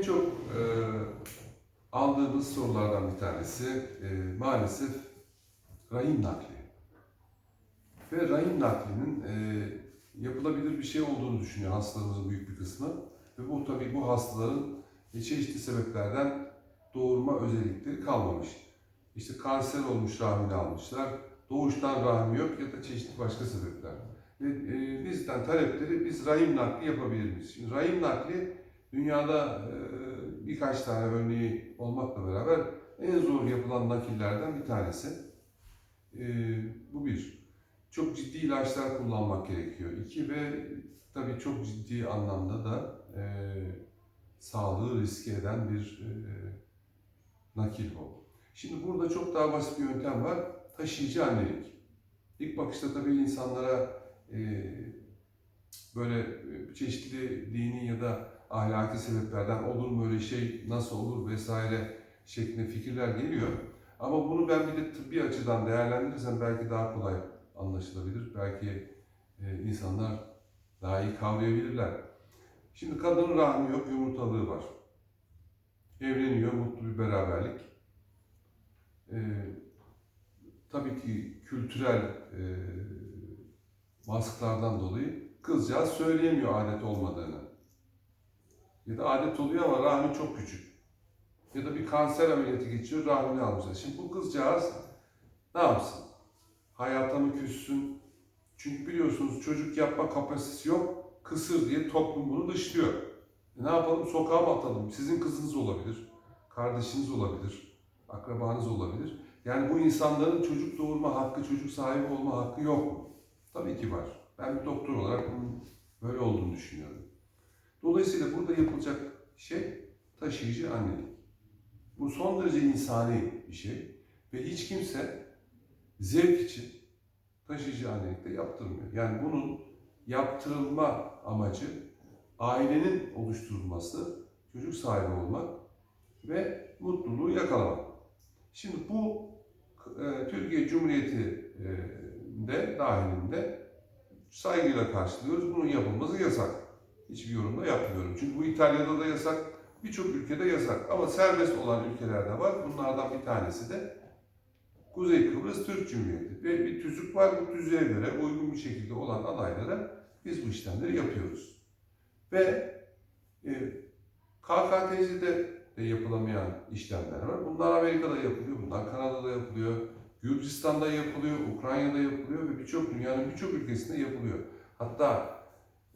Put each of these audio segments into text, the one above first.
en çok e, aldığımız sorulardan bir tanesi e, maalesef rahim nakli. Ve rahim naklinin e, yapılabilir bir şey olduğunu düşünüyor hastalarımızın büyük bir kısmı. Ve bu tabii bu hastaların çeşitli sebeplerden doğurma özellikleri kalmamış. İşte kanser olmuş rahmini almışlar, doğuştan rahmi yok ya da çeşitli başka sebepler. Ve e, bizden talepleri biz rahim nakli yapabilir miyiz? Şimdi rahim nakli dünyada e, birkaç tane örneği olmakla beraber en zor yapılan nakillerden bir tanesi. E, bu bir. Çok ciddi ilaçlar kullanmak gerekiyor. İki ve tabii çok ciddi anlamda da e, sağlığı riske eden bir e, nakil bu. Şimdi burada çok daha basit bir yöntem var. Taşıyıcı annelik. İlk bakışta tabii insanlara e, böyle e, çeşitli dini ya da ahlaki sebeplerden olur mu öyle şey, nasıl olur vesaire şeklinde fikirler geliyor. Ama bunu ben bir de tıbbi açıdan değerlendirirsem belki daha kolay anlaşılabilir. Belki e, insanlar daha iyi kavrayabilirler. Şimdi kadının rahmi yok, yumurtalığı var. Evleniyor, mutlu bir beraberlik. E, tabii ki kültürel e, baskılardan dolayı kızcağız söyleyemiyor adet olmadığını. Ya da adet oluyor ama rahmi çok küçük. Ya da bir kanser ameliyatı geçiyor, rahmini almışlar. Şimdi bu kızcağız ne yapsın? Hayata mı küssün? Çünkü biliyorsunuz çocuk yapma kapasitesi yok. Kısır diye toplum bunu dışlıyor. E ne yapalım? Sokağa mı atalım? Sizin kızınız olabilir. Kardeşiniz olabilir. Akrabanız olabilir. Yani bu insanların çocuk doğurma hakkı, çocuk sahibi olma hakkı yok mu? Tabii ki var. Ben bir doktor olarak bunun böyle olduğunu düşünüyorum. Dolayısıyla burada yapılacak şey taşıyıcı annelik. Bu son derece insani bir şey ve hiç kimse zevk için taşıyıcı annelikte yaptırmıyor. Yani bunun yaptırılma amacı ailenin oluşturulması, çocuk sahibi olmak ve mutluluğu yakalamak. Şimdi bu e, Türkiye Cumhuriyeti e, de dahilinde saygıyla karşılıyoruz. Bunun yapılması yasak. Hiçbir yorumda yapmıyorum. Çünkü bu İtalya'da da yasak, birçok ülkede yasak. Ama serbest olan ülkelerde var. Bunlardan bir tanesi de Kuzey Kıbrıs Türk Cumhuriyeti. Ve bir tüzük var. Bu tüzüğe göre uygun bir şekilde olan adaylara biz bu işlemleri yapıyoruz. Ve e, KKTC'de de yapılamayan işlemler var. Bunlar Amerika'da yapılıyor, bunlar Kanada'da yapılıyor, Gürcistan'da yapılıyor, Ukrayna'da yapılıyor ve birçok dünyanın birçok ülkesinde yapılıyor. Hatta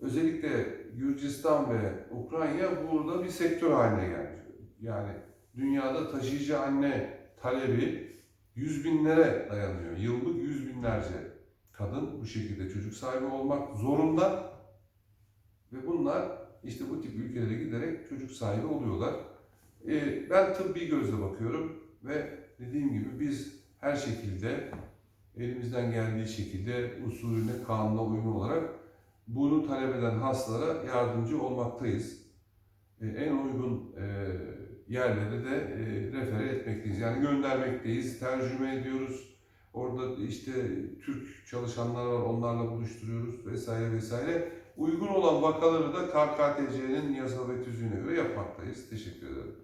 özellikle Gürcistan ve Ukrayna burada bir sektör haline gelmiş. Yani dünyada taşıyıcı anne talebi yüz binlere dayanıyor. Yıllık yüz binlerce kadın bu şekilde çocuk sahibi olmak zorunda ve bunlar işte bu tip ülkelere giderek çocuk sahibi oluyorlar. Ee, ben tıbbi gözle bakıyorum ve dediğim gibi biz her şekilde elimizden geldiği şekilde usulüne, kanuna uygun olarak bunu talep eden hastalara yardımcı olmaktayız. Ee, en uygun e, yerlere de e, refere etmekteyiz. Yani göndermekteyiz, tercüme ediyoruz. Orada işte Türk çalışanlar var, onlarla buluşturuyoruz vesaire vesaire. Uygun olan vakaları da KKTC'nin yasa ve tüzüğüne göre yapmaktayız. Teşekkür ederim.